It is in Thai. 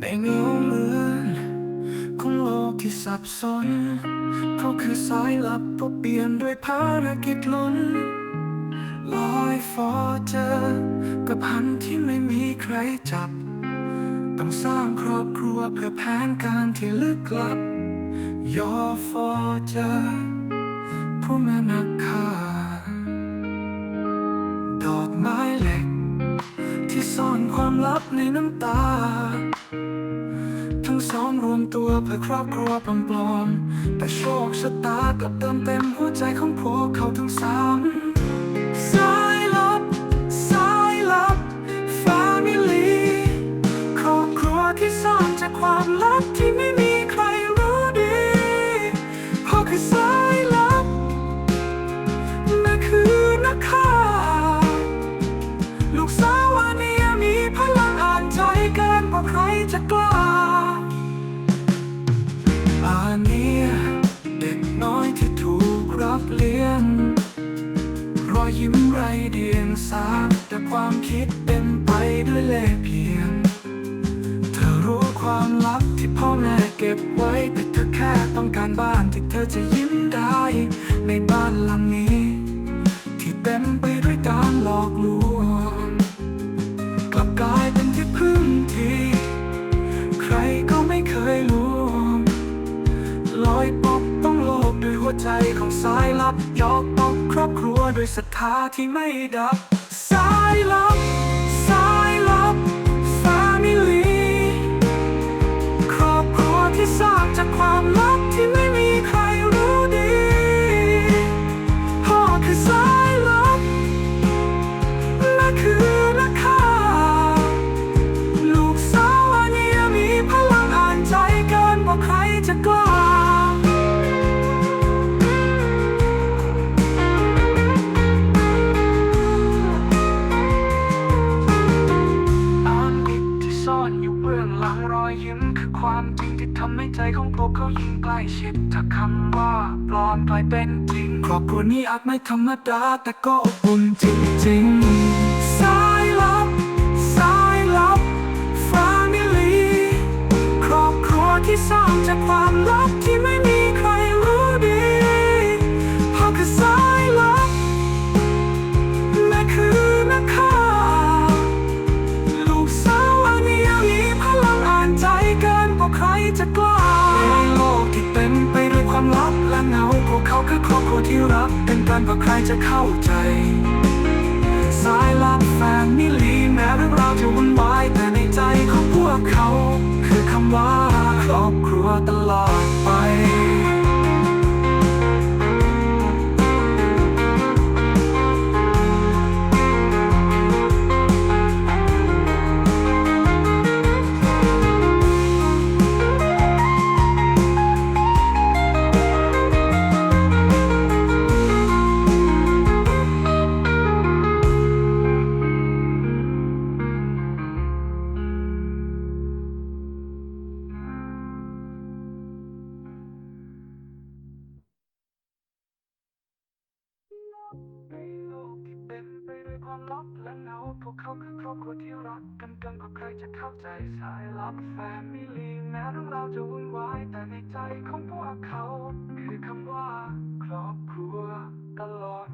ในเงาเหมือนของโลกที่สับสน เขาคือสายลับพบเปลี่ยนด้วยภารกิจล้นลอยฟอเจอกับพันที่ไม่มีใครจับ ต้องสร้างครอบครัวเพื่อแผนการที่ลึกลับยอฟอเจอผู้แม่นักฆ่าดอกไม้เหล็ก ที่ซ่อนความลับในน้ำตา ทั้องรวมตัวเพื่อครอบครัวปลอมๆแต่โชคชะตากลับเติมเต็มหัวใจของพวกเขาทั้งสามสายลับ สายลับ Family ครอบครัวที่ซ่อนจากความลับที่ไม่มีใครรู้ดีเพราะคือสายลับนั่นคือนักฆ่าลูกสาวอันนี้มีพลังอ่านใจเกินกว่าใครจะกล้า อยยิ้มไรเดียงสาแต่ความคิดเป็นไปด้วยเล่เพียง เธอรู้ความลับที่พ่อแม่เก็บไว้แต่เธอแค่ต้องการบ้านที่เธอจะยิ้มได้ ในบ้านหลังนี้ ที่เต็มไปด้วยการหลอกลวงกลับกลายเป็นที่พึ่งที่ใครก็ไม่เคยรู้ลอยปกต้องโลกด้วยหัวใจของสายลับยอกป ด้วยศรัทธาที่ไม่ดับ สายลับ สายลับ Family หลังรอยยิ้มคือความจริงที่ทำให้ใจของพวกเขายิ่งใกล้ชิดถ้าคำว่าปลอมกลายเป็นจริง ครอบครัวนี้อาจไม่ธรรมดาแต่ก็อบอุ่นจริงๆสายลับ สายลับ Family ครอบครัวที่สร้างจากความ คือครอบครัวที่รักกันกันกว่าใครจะเข้าใจ สายลับแฟนมิลีแม้เรื่องราวจะวุ่นวายแต่ในใจของพวกเขา คือคำว่าครอบครัวตลอด วยความลับและเงาพวกเขาคือครอบครัวที่รักกันเกินกว่าใครจะเข้าใจสายลับแฟมิลี่แม้เรื่องราวจะวุ่นวายแต่ในใจของพวกเขา คือคำว่า ครอบครัวตลอด